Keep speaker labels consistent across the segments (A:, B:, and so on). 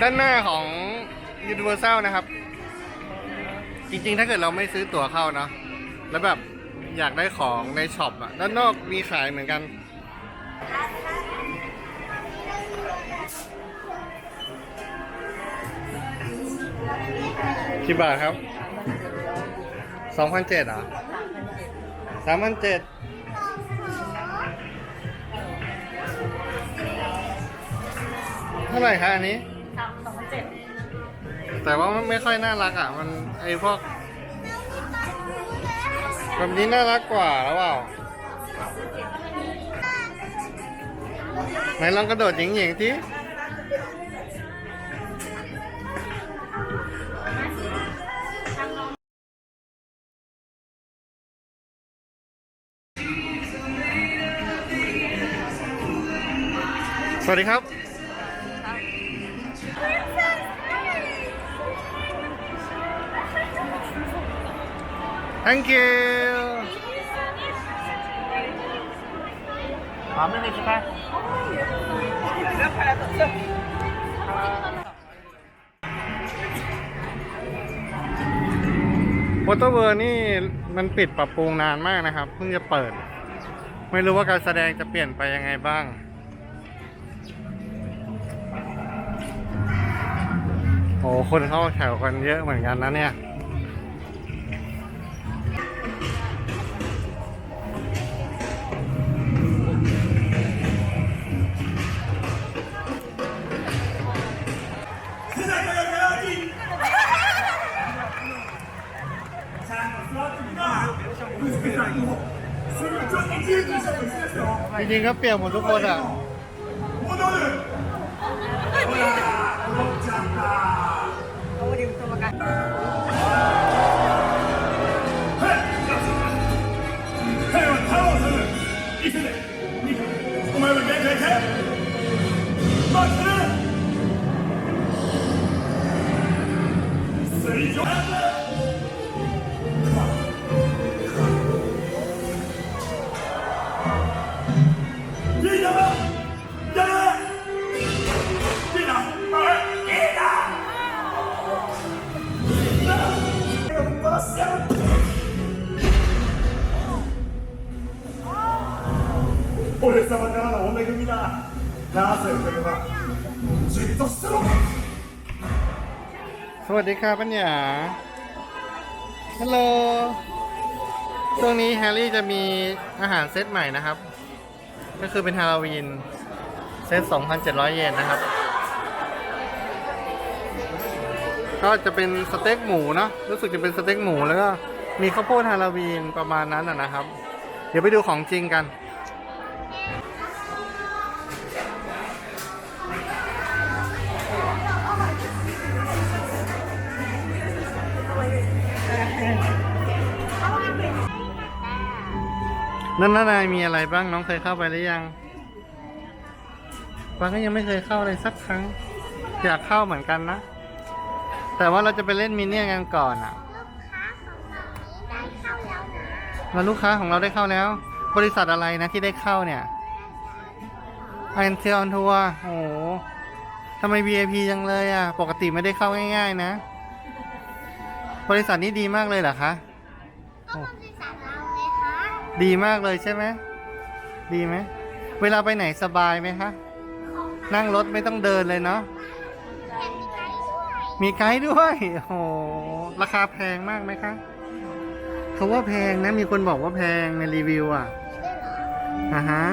A: ด้านหน้าของ Universal นะครับ จริงๆ ถ้าเกิดเราไม่ซื้อตั๋วเข้าเนาะแล้วแบบอยากได้ของในช็อปอะด้านนอกมีขายเหมือนกัน กี่บาทครับสองพันเจ็ดเหรอสามพันเจ็ดเท่าไหร่คะอันนี้ แต่ว่ามันไม่ค่อยน่ารักอะ มันไอพวกแบบนี้น่ารักกว่าแล้วเปล่าไหนลองกระโดดหญิงๆที่สวัสดีครับ thank you
B: หอมเลยใช่ไหม
A: วอเตอร์เวิร์นี่มันปิดปรับปรุงนานมากนะครับ เพิ่งจะเปิด ไม่รู้ว่าการแสดงจะเปลี่ยนไปยังไงบ้างโอ้คนเข้าแถวกันเยอะเหมือนกันนะเนี่ย จริงๆก็เปลี่ยนหมดทุกคนอะ
C: だなぜ俺はじっとしてろ
A: สวัสดีค่ะปัญญาฮัลโหล ช่วงนี้แฮร์รี่จะมีอาหารเซตใหม่นะครับ ก็คือเป็นฮาโลวีน เซต 2,700 เยนนะครับ ก็จะเป็นสเต็กหมูเนาะ รู้สึกจะเป็นสเต็กหมูแล้วก็มีข้าวโพดฮาโลวีนประมาณนั้นนะนะครับ เดี๋ยวไปดูของจริงกัน นั่นนายมีอะไรบ้างน้องเคยเข้าไปหรือยังปางก็ยังไม่เคยเข้าเลยสักครั้ง อยากเข้าเหมือนกันนะ แต่ว่าเราจะไปเล่นมินเนี่ยนกันก่อนอะ แล้วลูกค้าของเราได้เข้าแล้ว บริษัทอะไรนะที่ได้เข้าเนี่ยไอเอ็นเทออนทัวร์โอ้โหทำไม VIP จังเลยอะ ปกติไม่ได้เข้าง่าย ๆ นะ บริษัทนี้ดีมากเลยเหรอคะ
D: ก็บ
A: ดีมากเลยใช่ไหมดีไหมเวลาไปไหนสบายไหมคะ นั่งรถไม่ต้องเดินเลยเนาะ
D: มีไกด์ด้วย
A: โอ้โหราคาแพงมากไหมคะเขาว่าแพงนะมีคนบอกว่าแพงในรีวิวอะ
D: อ่า
A: ฮะ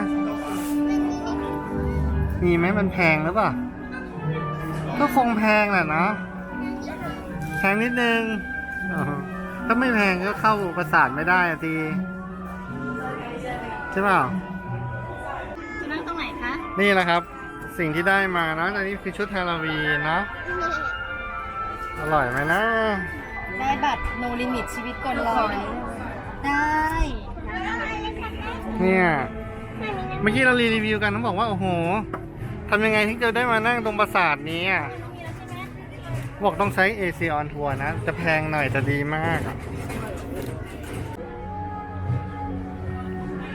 D: มีไห
A: มมันแพงหรือเปล่าก็คงแพงแหละเนาะแพงนิดนึงถ้าไม่แพงก็เข้าประสาทไม่ได้อะที ช่เปล่า
E: จะนั่งตรงไหนคะ
A: นี่แหละครับ สิ่งที่ได้มานะอันนี้คือชุดฮาโลวีนนะ อร่อยไหมนะ
E: ได้บัตร no limit ชีวิตก่อนลอยได้
A: เนี่ย เมื่อกี้เรารีวิวกันเขาบอกว่า โอ้โหทำยังไงถึงจะได้มานั่งตรงปราสาทนี้อะบอกต้องใช้ AC on Tour นะ จะแพงหน่อยจะดีมากอะ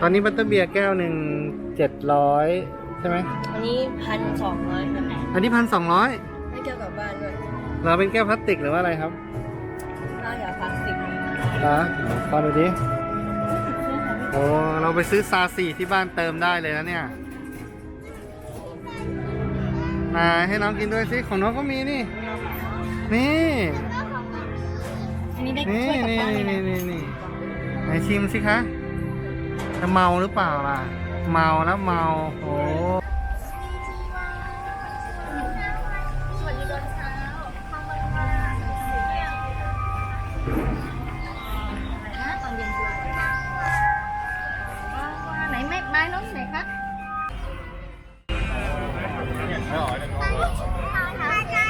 A: ตอนนี้บัตเตอร์เบียร์แก้วหนึ่งเจ็ดร้อยใช่ไหม
E: อันนี้พันสองร้อยแบบไหน
A: อันนี้พันสองร้อย
E: ไม่เกี่ยวกับ
A: เราเป็นแก้วพลาสติกหรือว่าอะไรครับ
E: น่าอย่าพลาสติก
A: เหรอฟังดูดิ โอ้เราไปซื้อซาสีที่บ้านเติมได้เลยนะเนี่ยมาให้น้องกินด้วยสิของน้องก็มีนี่ นี่
E: อันนี้ได้
A: นี่
E: ช่วยกับ
A: นี่
E: บ้านเลย
A: นี่
E: นะ
A: นี่นี่ไหนชิมสิคะ จะเมาหรือเปล่าล่ะ เมาแล้วเมาโอ้
D: สวัสดีตอนเช้าทำอะไรมาเนี่ย
E: นะตอนเย็นคือว้าวว้าวไหนไม่ไม้น้องไหนคะ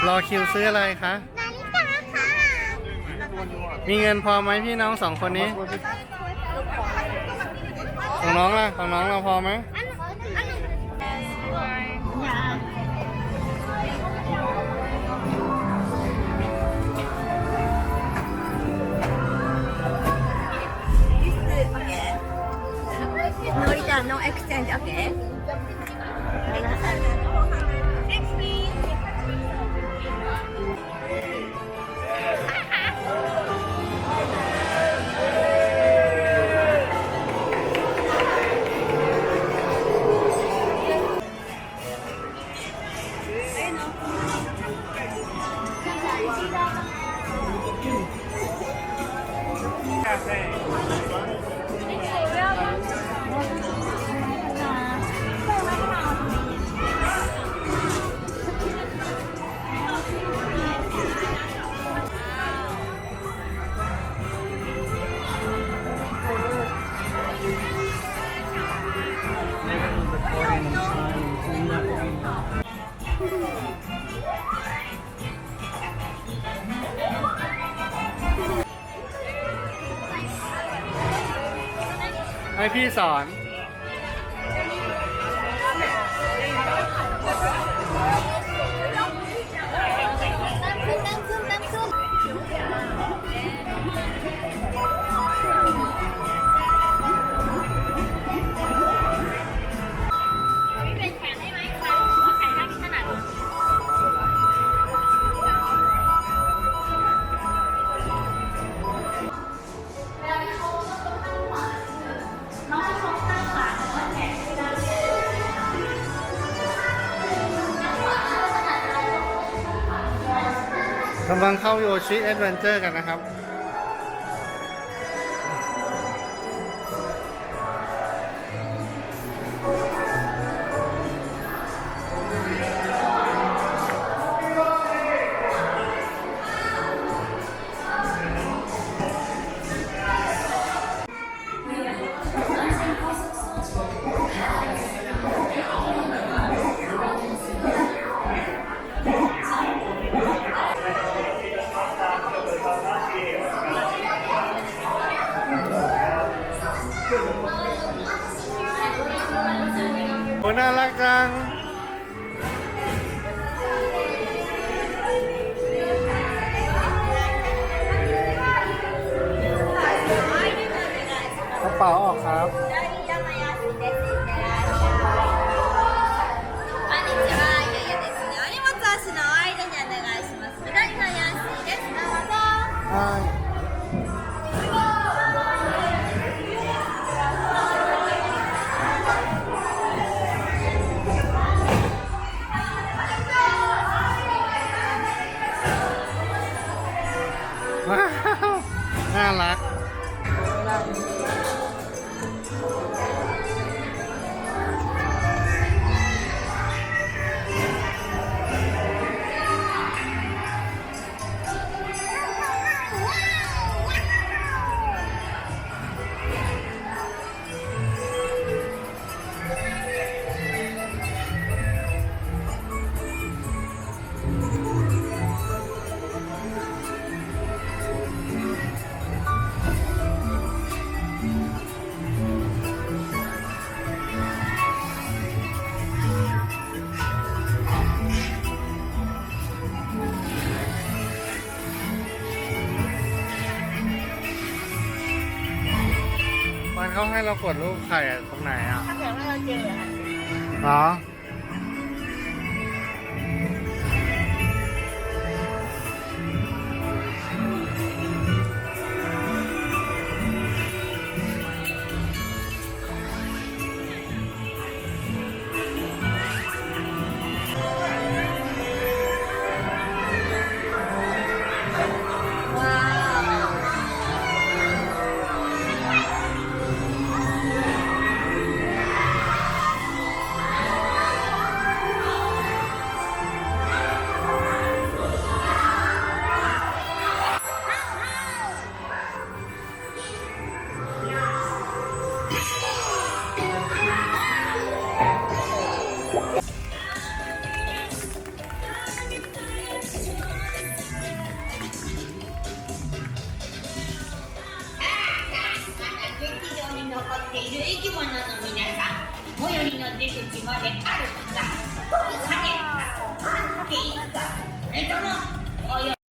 A: รอคิวซื้ออะไรคะ
D: นาฬิกาค่ะ
A: มีเงินพอไหมพี่น้องสองคนนี้ ของน้องล่ะ ของน้องเราพอไหม
D: อันอัน
E: อย่า
D: ノリタのエクスチェンジ OK? ません。
A: ให้พี่สอน กำลังเข้าโยชิแอดเวนเจอร์กันนะครับ น่ารักจังกระเป๋าออกครับ
D: はい。
A: ให้เรากดรูปไข่อะตรงไหนอะ
E: ถ้าเกิดว่าเราเจออะ
A: เหรอ